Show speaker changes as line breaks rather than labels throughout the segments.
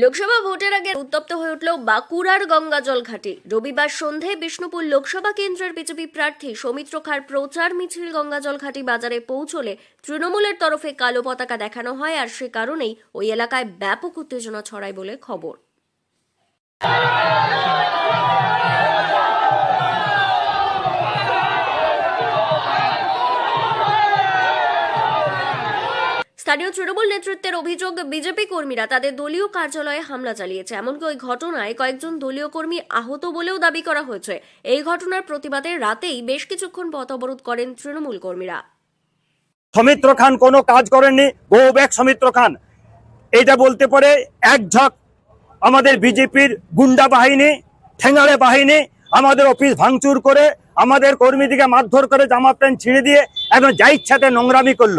লোকসভা ভোটের আগে উত্তপ্ত হয়ে উঠল বাঁকুড়ার গঙ্গাজল ঘাটে। রবিবার সন্ধে বিষ্ণুপুর লোকসভা কেন্দ্রের বিজেপি প্রার্থী সৌমিত্র খার প্রচার মিছিল গঙ্গাজল ঘাটি বাজারে পৌঁছলে তৃণমূলের তরফে কালো পতাকা দেখানো হয় আর সে কারণেই ওই এলাকায় ব্যাপক উত্তেজনা ছড়ায় বলে খবর। স্থানীয় তৃণমূল নেতৃত্বের অভিযোগ, বিজেপি কর্মীরা তাদের দলীয় কার্যালয়ে হামলা চালিয়েছে। এমনকি ওই ঘটনায় কয়েকজন দলীয় কর্মী আহত বলেও দাবি করা হয়েছে। এই ঘটনার প্রতিবাদে রাতেই বেশ কিছুক্ষণ পথ অবরোধ করেন তৃণমূল কর্মীরা।
সমিত্র খান কোনো কাজ করেননি গো সৌমিত্র খান। এটা বলতে পারে এক ঝাঁক আমাদের বিজেপির গুন্ডা বাহিনী ঠেঙ্গাড়ে বাহিনী আমাদের অফিস ভাঙচুর করে আমাদের কর্মীদিকে মারধর করে জামা প্যান্ট ছিঁড়ে দিয়ে একদম যা ইচ্ছাতে নোংরামি করল।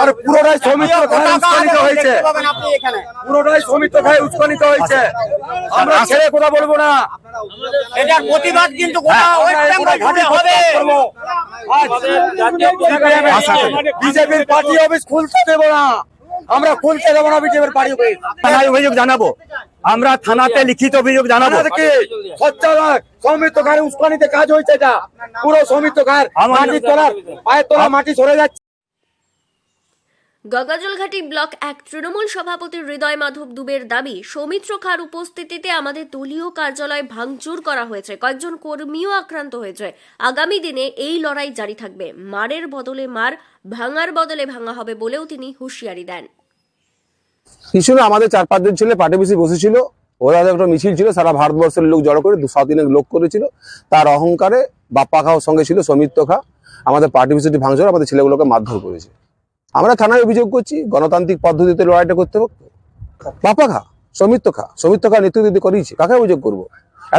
আর পুরোটাই সৌমিত্র উৎসাহিত হয়েছে। পুরোটাই সৌমিত্র খায় উৎসাহিত হয়েছে। আমরা ছেড়ে কথা বলব না।
এটার প্রতিবাদ কিন্তু
হ্যাঁ,
ওয়েস্ট
আমরা
বেঙ্গল
ঘাটে
জুড়ে হবে
বিজেপির পার্টি অফিস খুলতে দেব না। আমরা খুলতে দেবো না বিজেপির অফিস। থানায় অভিযোগ জানাব। আমরা থানাতে লিখিত অভিযোগ জানাব।
সৌমিত্র খায়ের উস্কানিতে কাজ হয়েছে এটা? পুরো সৌমিত্র খায়ের
আমার-
মাটি তোলার পায়ের তোলা মাটি সরে যাচ্ছে।
গঙ্গাজলঘাটি ব্লক এক তৃণমূল সভাপতি হৃদয় মাধব দুবের দাবি সৌমিত্র খার উপস্থিতিতে আমাদের দলীয় কার্যালয় ভাঙচুর করা হয়েছে। কয়েকজন কর্মীও আক্রান্ত হয়েছে। আগামী দিনে এই লড়াই জারি থাকবে। মারের বদলে মার ভাঙার বদলে ভাঙা হবে বলেও তিনি হুঁশিয়ারি দেন।
কিছু না আমাদের চার পাঁচজন ছেলে বেশি বসেছিল ওরা একটা মিছিল ছিল সারা ভারতবর্ষের লোক জড়ো করে দু সাত দিনের লোক করেছিল। তার অহংকারে বাপ্পা খাও সঙ্গে ছিল সৌমিত্র খা। আমাদের পার্টি বিসিটি ভাঙচুর আমাদের ছেলেগুলোকে মারধর করেছে। আমরা থানায় অভিযোগ করছি গণতান্ত্রিক পদ্ধতিতে লড়াইটা করতে হোক বাপ্পা খা সৌমিত্র খা সৌমিত্র খা নেতৃত্ব করিয়েছে কাকে অভিযোগ করব?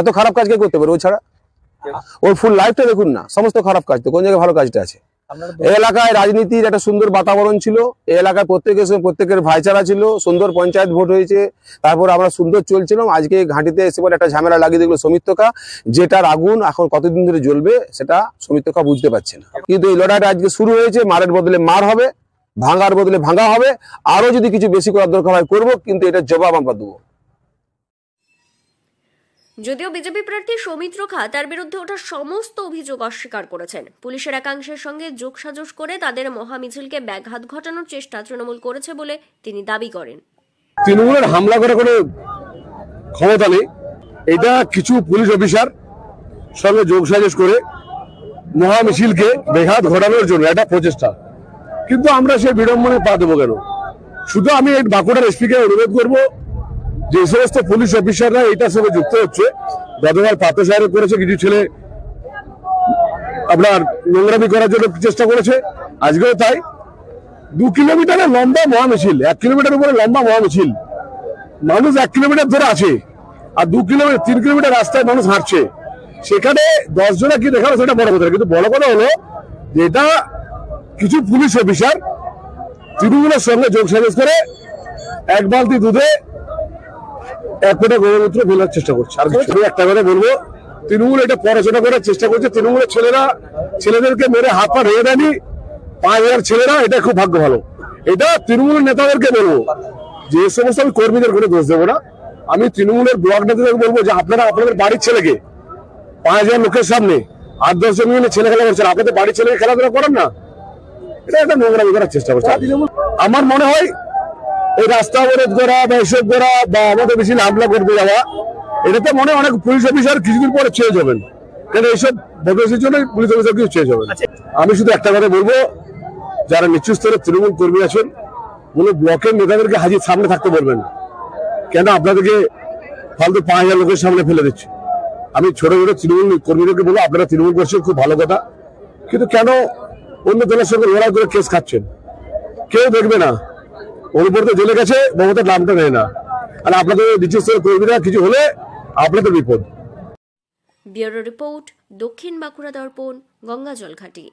এত খারাপ কাজ কে করতে পারে ও ছাড়া? ওর ফুল লাইফটা দেখুন না সমস্ত খারাপ কাজ তো কোন জায়গায় ভালো কাজটা আছে? এলাকায় রাজনীতির একটা সুন্দর বাতাবরণ ছিল। এই এলাকায় প্রত্যেকের সঙ্গে প্রত্যেকের ভাইচারা ছিল, সুন্দর পঞ্চায়েত ভোট হয়েছে। তারপর আমরা সুন্দর চলছিলাম। আজকে ঘাঁটিতে এসে পরে একটা ঝামেলা লাগিয়ে দেখল সমিত্রকা যেটার আগুন এখন কতদিন ধরে জ্বলবে সেটা সমিত্রকা বুঝতে পারছে না। কিন্তু এই লড়াইটা আজকে শুরু হয়েছে, মারের বদলে মার হবে, ভাঙার বদলে ভাঙা হবে। আরও যদি কিছু বেশি করার দরকার হয়, করব, কিন্তু এটার জবাব আমরা দেবো।
যদিও বিজেপি প্রার্থী সৌমিত্র খা তার বিরুদ্ধে ওঠা সমস্ত অভিযোগ অস্বীকার করেছেন। পুলিশের একাংশের সঙ্গে যোগসাজশ করে তাদের মহামিছিলকে ব্যাঘাত ঘটানোর চেষ্টা তৃণমূল করেছে বলে তিনি দাবি করেন।
তৃণমূলের হামলা করে কোনো ক্ষমতা নেই। এটা কিছু পুলিশ অফিসার সঙ্গে যোগসাজশ করে মহা মিছিলকে বেঘাত ঘটানোর জন্য একটা প্রচেষ্টা। কিন্তু আমরা সেই বিড়ম্বনে পা দেবো কেন? শুধু আমি বাঁকুড়ার এসপিকে অনুরোধ করব যে সমস্ত পুলিশ অফিসাররা এটার সঙ্গে যুক্ত হচ্ছে, গতকাল পাত্র সাহেব করেছে, কিছু ছেলে আপনার নোংরামি করার জন্য চেষ্টা করেছে, আজকেও তাই। দু কিলোমিটারের লম্বা মহামিছিল, এক কিলোমিটার উপরে লম্বা মহামিছিল। মানুষ এক কিলোমিটার ধরে আছে, আর দু কিলোমিটার, তিন কিলোমিটার রাস্তায় মানুষ হাঁটছে। সেখানে দশ জনে কি দেখাল, সেটা বড় কথা কিন্তু বড় কথা হলো যে এটা কিছু পুলিশ অফিসার তৃণমূলের সঙ্গে যোগ সাজস করে, এক বালতি দুধে এক ফোঁটা গোমূত্র ফেলার চেষ্টা করছে। আর শুধু একটা কথা বলব তৃণমূল এটা পড়াশোনা করার চেষ্টা করছে। তৃণমূলের ছেলেরা ছেলেদেরকে মেরে হাত পা রেগে দেয়নি। পাঁচ হাজার ছেলেরা এটা খুব ভাগ্য ভালো। এটা তৃণমূলের নেতাদেরকে বলব যে সমস্ত আমি কর্মীদের কোনো দোষ দেবো না। আমি তৃণমূলের ব্লক নেতাদেরকে বলব যে আপনারা আপনাদের বাড়ির ছেলেকে পাঁচ হাজার লোকের সামনে আট দশ জন মিলে ছেলে খেলা করছেন। আপনাদের বাড়ির ছেলেকে খেলাধুলা করেন না। এটা একটা নোংরা করার চেষ্টা করছে তৃণমূল- আমার মনে হয় এই রাস্তা অবরোধ করা বা এসব করা বা আমাদের বেশি হামলা করতে যাওয়া এটাতে মনে অনেক পুলিশ অফিসার কিছুদিন পরে চেয়ে যাবেন। কেন এইসব বদলের জন্য পুলিশ অফিসার কিছু চেয়ে যাবেন আমি শুধু একটা কথা বলব যারা নিচু স্তরের তৃণমূল কর্মী আছেন কোনো ব্লকের নেতাদেরকে হাজির সামনে থাকতে বলবেন কেন আপনাদেরকে ফালতু পাঁচ হাজার লোকের সামনে ফেলে দিচ্ছে? আমি ছোট ছোট তৃণমূল কর্মীদেরকে বলব আপনারা তৃণমূল করছেন খুব ভালো কথা। কিন্তু কেন অন্য দলের সঙ্গে লড়াই করে কেস খাচ্ছেন? কেউ দেখবে না। ওর উপর তো জেলে গেছে, মমতার নামটা নেয় না। আর আপনাদের স্তরের কর্মীরা কিছু হলে আপনাদের বিপদ।
ব্যুরো রিপোর্ট, দক্ষিণ বাঁকুড়া দর্পণ গঙ্গাজল ঘাটি